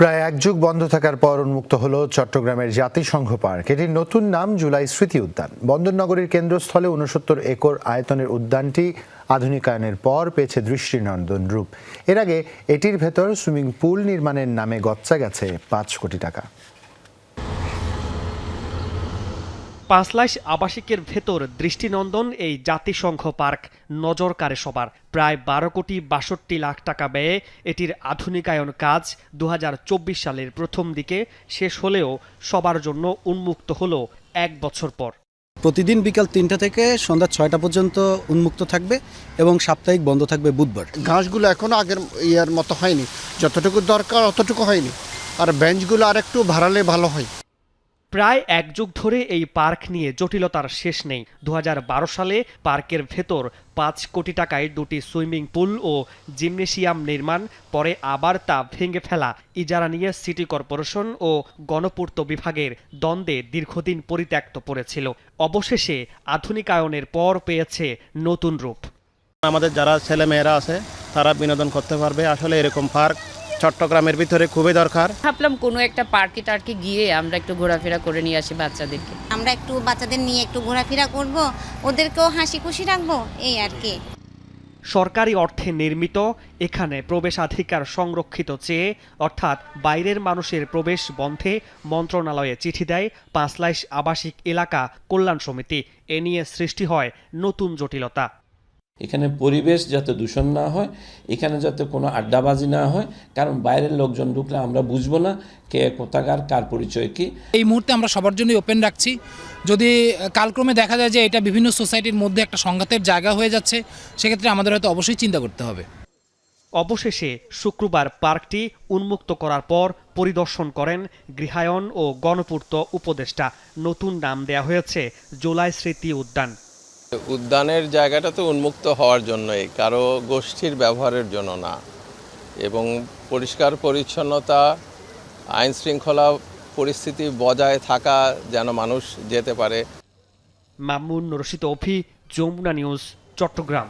প্রায় এক যুগ বন্ধ থাকার পর উন্মুক্ত হল চট্টগ্রামের জাতিসংঘ পার্ক। এটির নতুন নাম জুলাই স্মৃতি উদ্যান। বন্দরনগরীর কেন্দ্রস্থলে উনসত্তর একর আয়তনের উদ্যানটি আধুনিকায়নের পর পেয়েছে দৃষ্টিনন্দন রূপ। এর আগে এটির ভেতর সুইমিং পুল নির্মাণের নামে গচ্চা গেছে পাঁচ কোটি টাকা। পাঁচলাইশ আবাসিকের ভেতর দৃষ্টিনন্দন এই জাতিসংঘ পার্ক নজর কাড়ে সবার। প্রায় বারো কোটি বাষট্টি লাখ টাকা ব্যয়ে এটির আধুনিকায়ন কাজ দু হাজার চব্বিশ সালের প্রথম দিকে শেষ হলেও সবার জন্য উন্মুক্ত হলো এক বছর পর। প্রতিদিন বিকাল তিনটা থেকে সন্ধ্যা ছয়টা পর্যন্ত উন্মুক্ত থাকবে এবং সাপ্তাহিক বন্ধ থাকবে বুধবার। ঘাসগুলো এখনও আগের ইয়ার মতো হয়নি। যতটুকু দরকার অতটুকু হয়নি। আর বেঞ্চগুলো আর একটু ভাড়ালে ভালো হয়। প্রায় এক যুগ ধরে এই পার্ক নিয়ে জটিলতার শেষ নেই। দু হাজার বারো সালে পার্কের ভেতর পাঁচ কোটি টাকায় দুটি সুইমিং পুল ও জিমনেশিয়াম নির্মাণ, পরে আবার তা ভেঙে ফেলা। ইজারা নিয়ে সিটি কর্পোরেশন ও গণপূর্ত বিভাগের দ্বন্দ্বে দীর্ঘদিন পরিত্যক্ত পড়েছিল। অবশেষে আধুনিকায়নের পর পেয়েছে নতুন রূপ। আমাদের যারা ছেলে মেয়েরা আছে, তারা বিনোদন করতে পারবে। আসলে এরকম পার্ক চট্টগ্রামের ভিতরে খুবই দরকার। ভাবলাম কোনো একটা পার্কে টার্কে গিয়ে আমরা একটু ঘোরাফেরা করে নিয়ে আসি বাচ্চাদেরকে। আমরা একটু বাচ্চাদের নিয়ে একটু ঘোরাফেরা করব ওদেরকেও হাসি খুশি রাখব এই আর কি। সরকারি অর্থে নির্মিত এখানে প্রবেশাধিকার সংরক্ষিত চেয়ে অর্থাৎ বাইরের মানুষের প্রবেশ বন্ধে মন্ত্রণালয়ে চিঠি দেয় পাঁচলাইশ আবাসিক এলাকা কল্যাণ সমিতি। এ নিয়ে সৃষ্টি হয় নতুন জটিলতা। এখানে পরিবেশ যাতে দূষণ না হয় এখানে যাতে কোনো আড্ডাবাজি না হয় কারণ বাইরের লোকজন ঢুকলে আমরা বুঝব না কে কোথাকার কার পরিচয় কি। এই মুহূর্তে আমরা সবার জন্যই ওপেন রাখছি। যদি কালক্রমে দেখা যায় যে এটা বিভিন্ন সোসাইটির মধ্যে একটা সংঘাতের জায়গা হয়ে যাচ্ছে সেক্ষেত্রে আমাদের হয়তো অবশ্যই চিন্তা করতে হবে। অবশেষে শুক্রবার পার্কটি উন্মুক্ত করার পর পরিদর্শন করেন গৃহায়ন ও গণপূর্ত উপদেষ্টা। নতুন নাম দেয়া হয়েছে জুলাই স্মৃতি উদ্যান। উদ্যানের জায়গাটা তো উন্মুক্ত হওয়ার জন্যই, কারও গোষ্ঠীর ব্যবহারের জন্য না। এবং পরিষ্কার পরিচ্ছন্নতা, আইন শৃঙ্খলা পরিস্থিতি বজায় থাকা যেন মানুষ যেতে পারে। মামুন রশিদ অফি, যমুনা নিউজ, চট্টগ্রাম।